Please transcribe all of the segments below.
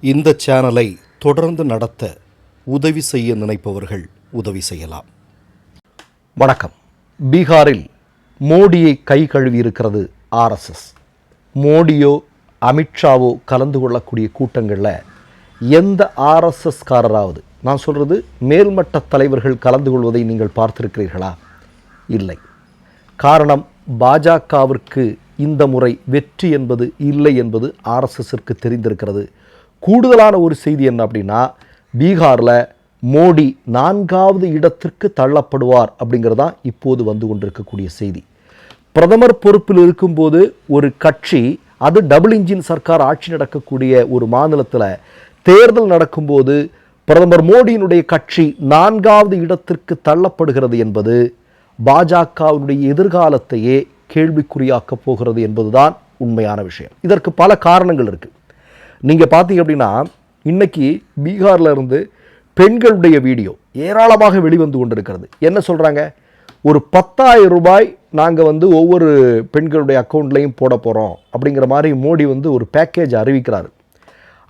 இந்த சேனலை தொடர்ந்து நடத்த உதவி செய்ய நினைப்பவர்கள் உதவி செய்யலாம். வணக்கம். பீகாரில் மோடியை கை கழுவி இருக்கிறது ஆர்எஸ்எஸ் மோடியோ அமித்ஷாவோ கலந்து கொள்ளக்கூடிய கூட்டங்களில் எந்த ஆர்எஸ்எஸ்காரராவது நான் சொல்கிறது மேல்மட்ட தலைவர்கள் கலந்து கொள்வதை நீங்கள் பார்த்திருக்கிறீர்களா? இல்லை. காரணம் பாஜகவிற்கு இந்த முறை வெற்றி என்பது இல்லை என்பது ஆர்எஸ்எஸ்ஸிற்கு தெரிந்திருக்கிறது. கூடுதலான ஒரு செய்தி என்ன அப்படின்னா பீகாரில் மோடி நான்காவது இடத்திற்கு தள்ளப்படுவார் அப்படிங்கிறது தான் இப்போது வந்து கொண்டிருக்கக்கூடிய செய்தி. பிரதமர் பொறுப்பில் இருக்கும்போது ஒரு கட்சி அது டபுள் இன்ஜின் சர்க்கார் ஆட்சி நடக்கக்கூடிய ஒரு மாநிலத்தில் தேர்தல் நடக்கும்போது பிரதமர் மோடியினுடைய கட்சி நான்காவது இடத்திற்கு தள்ளப்படுகிறது என்பது பாஜகவினுடைய எதிர்காலத்தையே கேள்விக்குறியாக்கப் போகிறது என்பதுதான் உண்மையான விஷயம். இதற்கு பல காரணங்கள் இருக்குது நீங்கள் பார்த்தீங்க அப்படின்னா இன்றைக்கி பீகாரில் இருந்து பெண்களுடைய வீடியோ ஏராளமாக வெளிவந்து கொண்டிருக்கிறது. என்ன சொல்கிறாங்க ஒரு பத்தாயிரம் ரூபாய் நாங்கள் வந்து ஒவ்வொரு பெண்களுடைய அக்கௌண்ட்லேயும் போட போகிறோம் அப்படிங்கிற மாதிரி மோடி வந்து ஒரு பேக்கேஜ் அறிவிக்கிறார்.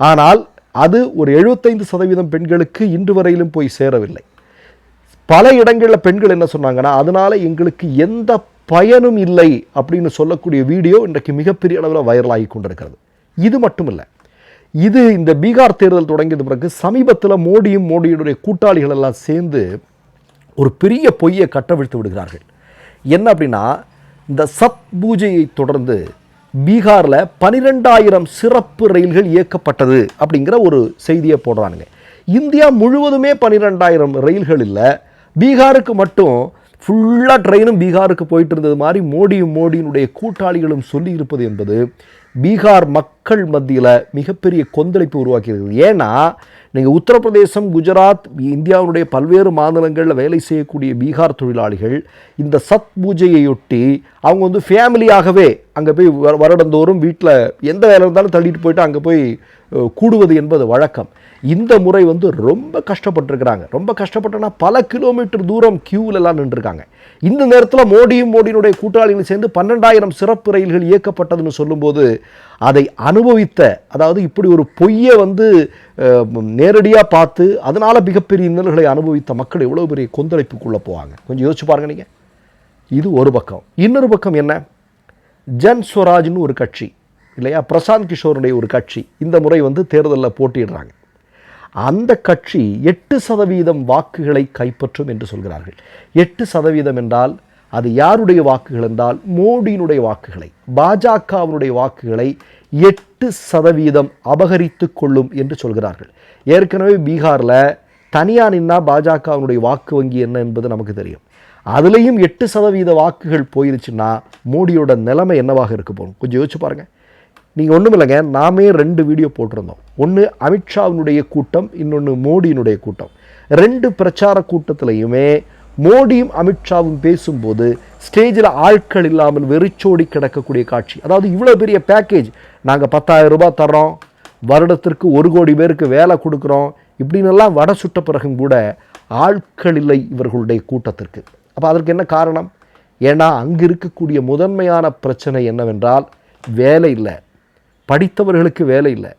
ஆனால் அது ஒரு எழுபத்தைந்து சதவீதம் பெண்களுக்கு இன்று வரையிலும் போய் சேரவில்லை. பல இடங்களில் பெண்கள் என்ன சொன்னாங்கன்னா அதனால் எங்களுக்கு எந்த பயனும் இல்லை அப்படின்னு சொல்லக்கூடிய வீடியோ இன்றைக்கு மிகப்பெரிய அளவில் வைரலாகி கொண்டிருக்கிறது. இது மட்டும் இல்லை இது இந்த பீகார் தேர்தல் தொடங்கியது பிறகு சமீபத்தில் மோடியும் மோடியுடைய கூட்டாளிகள் எல்லாம் சேர்ந்து ஒரு பெரிய பொய்யை கட்டவிழ்த்து விடுகிறார்கள். என்ன அப்படின்னா இந்த சத் பூஜையை தொடர்ந்து பீகாரில் பனிரெண்டாயிரம் சிறப்பு ரயில்கள் இயக்கப்பட்டது அப்படிங்கிற ஒரு செய்தியை போடுறானுங்க. இந்தியா முழுவதுமே பன்னிரெண்டாயிரம் ரயில்கள் இல்லை. பீகாருக்கு மட்டும் ஃபுல்லாக ட்ரெயினும் பீகாருக்கு போயிட்டு இருந்தது மாதிரி மோடியும் மோடியினுடைய கூட்டாளிகளும் சொல்லி இருப்பது என்பது பீகார் மக் மக்கள் மத்தியில் மிகப்பெரிய கொந்தளிப்பு உருவாக்கியிருக்கிறது. ஏன்னா நீங்கள் உத்தரப்பிரதேசம் குஜராத் இந்தியாவுடைய பல்வேறு மாநிலங்களில் வேலை செய்யக்கூடிய பீகார் தொழிலாளிகள் இந்த சத் பூஜையையொட்டி அவங்க வந்து ஃபேமிலியாகவே அங்கே போய் வ- வருடந்தோறும் வீட்டில் எந்த வேலை இருந்தாலும் தள்ளிட்டு போயிட்டு அங்கே போய் கூடுவது என்பது வழக்கம். இந்த முறை வந்து ரொம்ப கஷ்டப்பட்டிருக்கிறாங்க. ரொம்ப கஷ்டப்பட்டோன்னா பல கிலோமீட்டர் தூரம் கியூவிலலாம் நின்றுருக்காங்க. இந்த நேரத்தில் மோடியும் மோடியினுடைய கூட்டாளிகள் சேர்ந்து பன்னெண்டாயிரம் சிறப்பு ரயில்கள் இயக்கப்பட்டதுன்னு சொல்லும்போது அதை அனுபவித்த அதாவது இப்படி ஒரு பொய்யை வந்து நேரடியாக பார்த்து அதனால் மிகப்பெரிய இன்னல்களை அனுபவித்த மக்கள் எவ்வளோ பெரிய கொந்தளிப்புக்குள்ளே போவாங்க? கொஞ்சம் யோசிச்சு பாருங்க நீங்கள் இது ஒரு பக்கம். இன்னொரு பக்கம் என்ன? ஜன் ஸ்வராஜ்னு ஒரு கட்சி இல்லையா? பிரசாந்த் கிஷோருடைய ஒரு கட்சி இந்த முறை வந்து தேர்தலில் போட்டியிடுறாங்க. அந்த கட்சி எட்டு சதவீதம் வாக்குகளை கைப்பற்றும் என்று சொல்கிறார்கள். எட்டு சதவீதம் என்றால் அது யாருடைய வாக்குகள் என்றால் மோடியினுடைய வாக்குகளை பாஜகவினுடைய வாக்குகளை எட்டு சதவீதம் அபகரித்து கொள்ளும் என்று சொல்கிறார்கள். ஏற்கனவே பீகாரில் தனியாக நின்னா பாஜகவினுடைய வாக்கு வங்கி என்ன என்பது நமக்கு தெரியும். அதுலேயும் எட்டு சதவீத வாக்குகள் போயிருச்சுன்னா மோடியோட நிலைமை என்னவாக இருக்க போகும் கொஞ்சம் யோசிச்சு பாருங்கள் நீங்கள் ஒன்றும் இல்லைங்க நாமே ரெண்டு வீடியோ போட்டிருந்தோம். ஒன்று அமித்ஷாவினுடைய கூட்டம் இன்னொன்று மோடியினுடைய கூட்டம். ரெண்டு பிரச்சார கூட்டத்திலையுமே மோடியும் அமித்ஷாவும் பேசும்போது ஸ்டேஜில் ஆட்கள் இல்லாமல் வெறிச்சோடி கிடக்கக்கூடிய காட்சி. அதாவது இவ்வளோ பெரிய பேக்கேஜ் நாங்கள் பத்தாயிரம் ரூபாய் தர்றோம். வருடத்திற்கு ஒரு கோடி பேருக்கு வேலை கொடுக்குறோம். இப்படின்னெல்லாம் வடை சுட்ட பிறகும் கூட ஆட்கள் இல்லை இவர்களுடைய கூட்டத்திற்கு. அப்போ அதற்கு என்ன காரணம்? ஏன்னா அங்கு இருக்கக்கூடிய முதன்மையான பிரச்சனை என்னவென்றால் வேலை இல்லை. படித்தவர்களுக்கு வேலை இல்லை.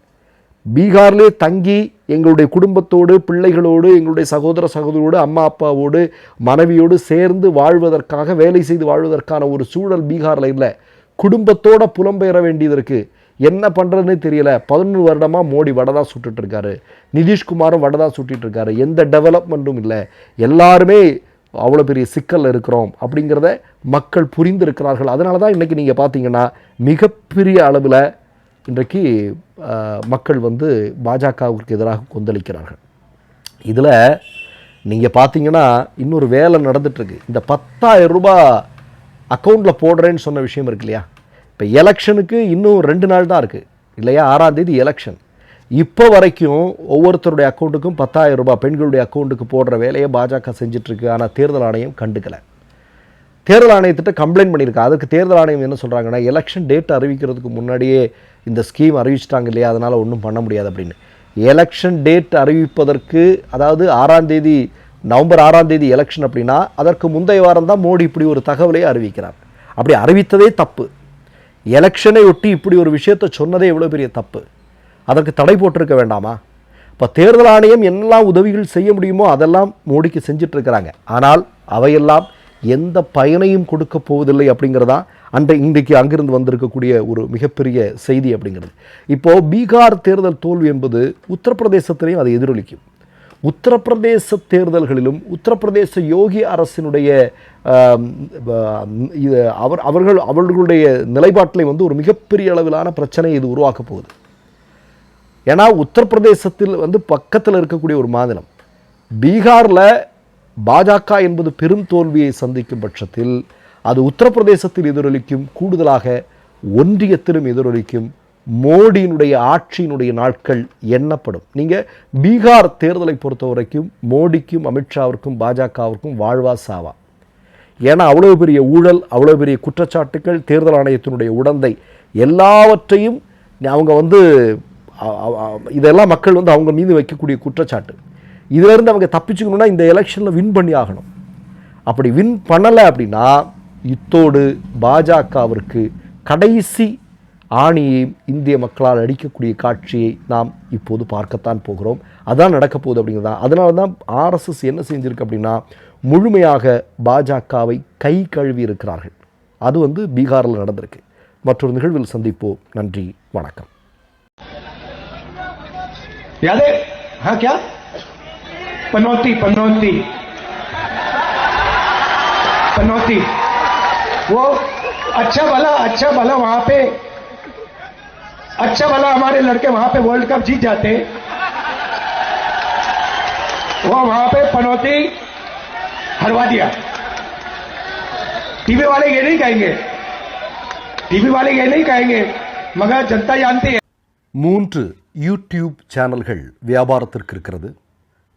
பீகார்லே தங்கி எங்களுடைய குடும்பத்தோடு பிள்ளைகளோடு எங்களுடைய சகோதர சகோதரோடு அம்மா அப்பாவோடு மனைவியோடு சேர்ந்து வாழ்வதற்காக வேலை செய்து வாழ்வதற்கான ஒரு சூழல் பீகாரில் இல்லை. குடும்பத்தோட புலம்பெயர வேண்டியது இருக்குது என்ன பண்ணுறதுன்னு தெரியல. பதினொன்று வருடமாக மோடி வடை தான் சுட்டுட்ருக்காரு நிதிஷ்குமாரும் வடை தான் சுட்டிகிட்ருக்காரு எந்த டெவலப்மெண்ட்டும் இல்லை. எல்லாருமே அவ்வளோ பெரிய சிக்கலில் இருக்கிறோம் அப்படிங்கிறத மக்கள் புரிந்திருக்கிறார்கள். அதனால தான் இன்றைக்கி நீங்கள் பார்த்தீங்கன்னா மிகப்பெரிய அளவில் இன்றைக்கு மக்கள் வந்து பாஜகவுக்கு எதிராக கொந்தளிக்கிறார்கள். இதில் நீங்கள் பார்த்தீங்கன்னா இன்னொரு வேலை நடந்துட்டுருக்கு. இந்த பத்தாயிரம் ரூபாய் அக்கௌண்ட்டில் போடுறேன்னு சொன்ன விஷயம் இருக்கு இல்லையா? இப்போ எலெக்ஷனுக்கு இன்னும் ரெண்டு நாள் தான் இருக்குது இல்லையா? ஆறாந்தேதி எலெக்ஷன். இப்போ வரைக்கும் ஒவ்வொருத்தருடைய அக்கௌண்ட்டுக்கும் பத்தாயிரம் ரூபாய் பெண்களுடைய அக்கௌண்ட்டுக்கு போடுற வேலையை பாஜக செஞ்சிட்ருக்கு ஆனால் தேர்தல் ஆணையம் கண்டுக்கலை. தேர்தல் ஆணையத்திட்ட கம்ப்ளைண்ட் பண்ணியிருக்கா? அதுக்கு தேர்தல் ஆணையம் என்ன சொல்கிறாங்கன்னா எலெக்ஷன் டேட் அறிவிக்கிறதுக்கு முன்னாடியே இந்த ஸ்கீம் அறிவிச்சிட்டாங்க இல்லையா? அதனால் ஒன்றும் பண்ண முடியாது அப்படின்னு. எலெக்ஷன் டேட் அறிவிப்பதற்கு அதாவது ஆறாம் தேதி நவம்பர் ஆறாம் தேதி எலெக்ஷன் அப்படின்னா அதற்கு முந்தைய வாரம் தான் மோடி இப்படி ஒரு தகவலை அறிவிக்கிறார். அப்படி அறிவித்ததே தப்பு. எலெக்ஷனை ஒட்டி இப்படி ஒரு விஷயத்தை சொன்னதே எவ்வளோ பெரிய தப்பு. அதற்கு தடை போட்டிருக்க வேண்டாமா? இப்போ தேர்தல் ஆணையம் என்னெல்லாம் உதவிகள் செய்ய முடியுமோ அதெல்லாம் மோடிக்கு செஞ்சிட்ருக்கிறாங்க ஆனால் அவையெல்லாம் எந்த பயனையும் கொடுக்க போவதில்லை அப்படிங்கிறதா அன்றை இன்றைக்கு அங்கிருந்து வந்திருக்கக்கூடிய ஒரு மிகப்பெரிய செய்தி அப்படிங்கிறது. இப்போது பீகார் தேர்தல் தோல்வி என்பது உத்தரப்பிரதேசத்திலையும் அதை எதிரொலிக்கும். உத்தரப்பிரதேச தேர்தல்களிலும் உத்தரப்பிரதேச யோகி அரசினுடைய இது அவர் அவர்கள் அவர்களுடைய நிலைப்பாட்டில் வந்து ஒரு மிகப்பெரிய அளவிலான பிரச்சனை இது உருவாக்கப் போகுது. ஏன்னா உத்தரப்பிரதேசத்தில் வந்து பக்கத்தில் இருக்கக்கூடிய ஒரு மாநிலம். பீகாரில் பாஜக என்பது பெரும் தோல்வியை சந்திக்கும் பட்சத்தில் அது உத்தரப்பிரதேசத்தில் எதிரொலிக்கும் கூடுதலாக ஒன்றியத்திலும் எதிரொலிக்கும் மோடியினுடைய ஆட்சியினுடைய நாட்கள் எண்ணப்படும். நீங்கள் பீகார் தேர்தலை பொறுத்த வரைக்கும் மோடிக்கும் அமித்ஷாவிற்கும் பாஜகவிற்கும் வாழ்வா சாவா. ஏன்னா அவ்வளோ பெரிய ஊழல் அவ்வளோ பெரிய குற்றச்சாட்டுகள் தேர்தல் ஆணையத்தினுடைய உடந்தை எல்லாவற்றையும் அவங்க வந்து இதெல்லாம் மக்கள் வந்து அவங்க மீது வைக்கக்கூடிய குற்றச்சாட்டு. இதிலேருந்து அவங்க தப்பிச்சுக்கணுன்னா இந்த எலெக்ஷனில் வின் பண்ணி ஆகணும். அப்படி வின் பண்ணலை அப்படின்னா இத்தோடு பாஜகவிற்கு கடைசி ஆணியை இந்திய மக்களால் அடிக்கக்கூடிய காட்சியை நாம் இப்போது பார்க்கத்தான் போகிறோம். அதான் நடக்க போகுது அப்படிங்கிறதா. அதனால தான் ஆர்எஸ்எஸ் என்ன செஞ்சுருக்கு அப்படின்னா முழுமையாக பாஜகவை கை கழுவி இருக்கிறார்கள். அது வந்து பீகாரில் நடந்திருக்கு. மற்றொரு நிகழ்வில் சந்திப்போம். நன்றி. வணக்கம். யாரு? पनौती पनौती पनौती वो अच्छा भला अच्छा भला वहां पे अच्छा भला हमारे लड़के वहां पे वर्ल्ड कप जीत जाते वो वहां पे पनौती हरवा दिया टीवी वाले ये नहीं कहेंगे टीवी वाले ये नहीं कहेंगे मगर जनता जानती है மூன்று யூடியூப் சேனல்கள் வியாபாரத்திற்கு இருக்கிறது